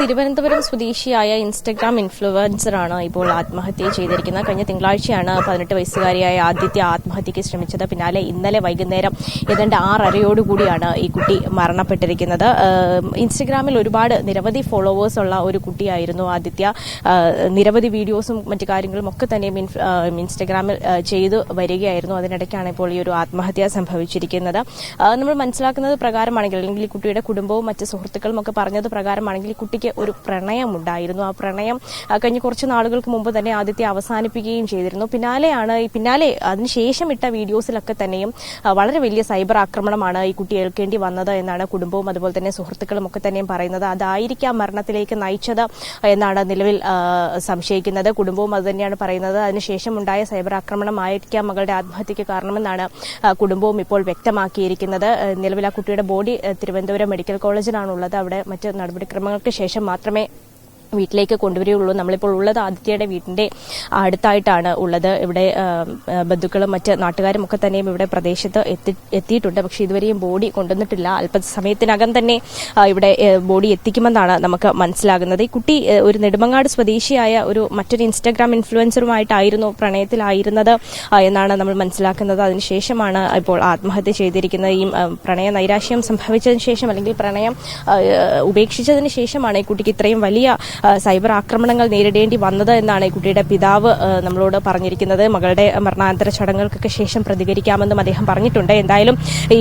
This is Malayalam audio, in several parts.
തിരുവനന്തപുരം സ്വദേശിയായ ഇൻസ്റ്റഗ്രാം ഇൻഫ്ലുവൻസറാണ് ഇപ്പോൾ ആത്മഹത്യ ചെയ്തിരിക്കുന്നത്. കഴിഞ്ഞ തിങ്കളാഴ്ചയാണ് പതിനെട്ട് വയസ്സുകാരിയായ ആദിത്യ ആത്മഹത്യയ്ക്ക് ശ്രമിച്ചത്. പിന്നാലെ ഇന്നലെ വൈകുന്നേരം ഏതാണ്ട് ആറരയോടുകൂടിയാണ് ഈ കുട്ടി മരണപ്പെട്ടിരിക്കുന്നത്. ഇൻസ്റ്റഗ്രാമിൽ ഒരുപാട് നിരവധി ഫോളോവേഴ്സ് ഉള്ള ഒരു കുട്ടിയായിരുന്നു ആദിത്യ. നിരവധി വീഡിയോസും മറ്റു കാര്യങ്ങളും ഒക്കെ തന്നെ ഇൻസ്റ്റഗ്രാമിൽ ചെയ്തു വരികയായിരുന്നു. അതിനിടയ്ക്കാണ് ഇപ്പോൾ ഈ ഒരു ആത്മഹത്യ സംഭവിച്ചിരിക്കുന്നത്. നമ്മൾ മനസ്സിലാക്കുന്നത് പ്രകാരമാണെങ്കിൽ അല്ലെങ്കിൽ കുട്ടിയുടെ കുടുംബവും മറ്റ് സുഹൃത്തുക്കളും ഒക്കെ പറഞ്ഞത് പ്രകാരമാണെങ്കിൽ ഈ ഒരു പ്രണയമുണ്ടായിരുന്നു. ആ പ്രണയം കഴിഞ്ഞ കുറച്ച് നാളുകൾക്ക് മുമ്പ് തന്നെ ആദ്യത്തെ അവസാനിപ്പിക്കുകയും ചെയ്തിരുന്നു. പിന്നാലെയാണ് പിന്നാലെ അതിനുശേഷം ഇട്ട വീഡിയോസിലൊക്കെ തന്നെയും വളരെ വലിയ സൈബർ ആക്രമണമാണ് ഈ കുട്ടി ഏൽക്കേണ്ടി വന്നത് എന്നാണ് കുടുംബവും അതുപോലെ തന്നെ സുഹൃത്തുക്കളും ഒക്കെ തന്നെയും പറയുന്നത്. അതായിരിക്കാം മരണത്തിലേക്ക് നയിച്ചത് എന്നാണ് നിലവിൽ സംശയിക്കുന്നത്. കുടുംബവും അത് തന്നെയാണ് പറയുന്നത്. അതിനുശേഷം ഉണ്ടായ സൈബർ ആക്രമണമായിരിക്കാം മകളുടെ ആത്മഹത്യക്ക് കാരണമെന്നാണ് കുടുംബവും ഇപ്പോൾ വ്യക്തമാക്കിയിരിക്കുന്നത്. നിലവിൽ ആ കുട്ടിയുടെ ബോഡി തിരുവനന്തപുരം മെഡിക്കൽ കോളേജിലാണുള്ളത്. അവിടെ മറ്റ് നടപടിക്രമങ്ങൾക്ക് ശേഷം అవకాశం మాత్రమే. വീട്ടിലേക്ക് കൊണ്ടുവരികയുള്ളൂ. നമ്മളിപ്പോൾ ഉള്ളത് ആദിത്യയുടെ വീടിന്റെ അടുത്തായിട്ടാണ് ഉള്ളത്. ഇവിടെ ബന്ധുക്കളും മറ്റ് നാട്ടുകാരും ഒക്കെ തന്നെയും ഇവിടെ പ്രദേശത്ത് എത്തി എത്തിയിട്ടുണ്ട്. പക്ഷേ ഇതുവരെയും ബോഡി കൊണ്ടുവന്നിട്ടില്ല. അല്പസമയത്തിനകം തന്നെ ഇവിടെ ബോഡി എത്തിക്കുമെന്നാണ് നമുക്ക് മനസ്സിലാകുന്നത്. ഈ കുട്ടി ഒരു നെടുമങ്ങാട് സ്വദേശിയായ ഒരു മറ്റൊരു ഇൻസ്റ്റാഗ്രാം ഇൻഫ്ലുവൻസറുമായിട്ടായിരുന്നു പ്രണയത്തിലായിരുന്നത് എന്നാണ് നമ്മൾ മനസ്സിലാക്കുന്നത്. അതിനുശേഷമാണ് ഇപ്പോൾ ആത്മഹത്യ ചെയ്തിരിക്കുന്നത്. ഈ പ്രണയ നൈരാശ്യം സംഭവിച്ചതിന് ശേഷം അല്ലെങ്കിൽ പ്രണയം ഉപേക്ഷിച്ചതിന് ശേഷമാണ് ഈ കുട്ടിക്ക് ഇത്രയും വലിയ സൈബർ ആക്രമണങ്ങൾ നേരിടേണ്ടി വന്നത് എന്നാണ് ഈ കുട്ടിയുടെ പിതാവ് നമ്മളോട് പറഞ്ഞിരിക്കുന്നത്. മകളുടെ മരണാനന്തര ചടങ്ങുകൾക്കൊക്കെ ശേഷം പ്രതികരിക്കാമെന്നും അദ്ദേഹം പറഞ്ഞിട്ടുണ്ട്. എന്തായാലും ഈ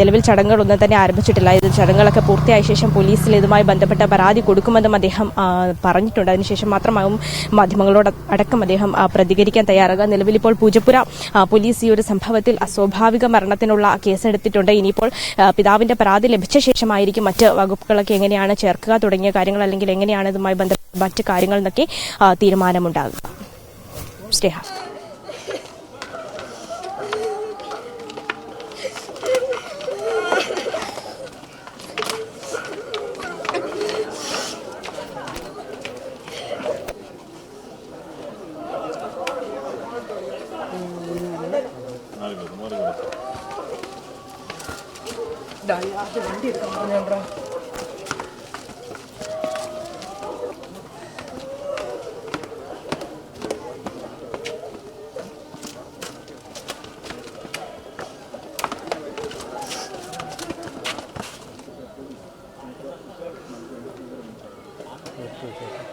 നിലവിൽ ചടങ്ങുകളൊന്നും തന്നെ ആരംഭിച്ചിട്ടില്ല. ഇത് ചടങ്ങുകളൊക്കെ പൂർത്തിയായ ശേഷം പോലീസിൽ ഇതുമായി ബന്ധപ്പെട്ട പരാതി കൊടുക്കുമെന്നും അദ്ദേഹം പറഞ്ഞിട്ടുണ്ട്. അതിനുശേഷം മാത്രമാകും മാധ്യമങ്ങളോട് അടക്കം അദ്ദേഹം പ്രതികരിക്കാൻ തയ്യാറാകുക. നിലവിൽ ഇപ്പോൾ പൂജപ്പുര പോലീസ് ഈ ഒരു സംഭവത്തിൽ അസ്വാഭാവിക മരണത്തിനുള്ള കേസെടുത്തിട്ടുണ്ട്. ഇനിയിപ്പോൾ പിതാവിന്റെ പരാതി ലഭിച്ച ശേഷമായിരിക്കും മറ്റ് വകുപ്പുകളൊക്കെ എങ്ങനെയാണ് ചേർക്കുക തുടങ്ങിയ കാര്യങ്ങൾ അല്ലെങ്കിൽ എങ്ങനെയാണ് തന്നെയാണ് ഇതുമായി ബന്ധപ്പെട്ട മറ്റ് കാര്യങ്ങൾ എന്നൊക്കെ തീരുമാനമുണ്ടാകുക സ്നേഹ. ഇതാ വണ്ടി എടുക്കാൻ പറഞ്ഞാ 是是是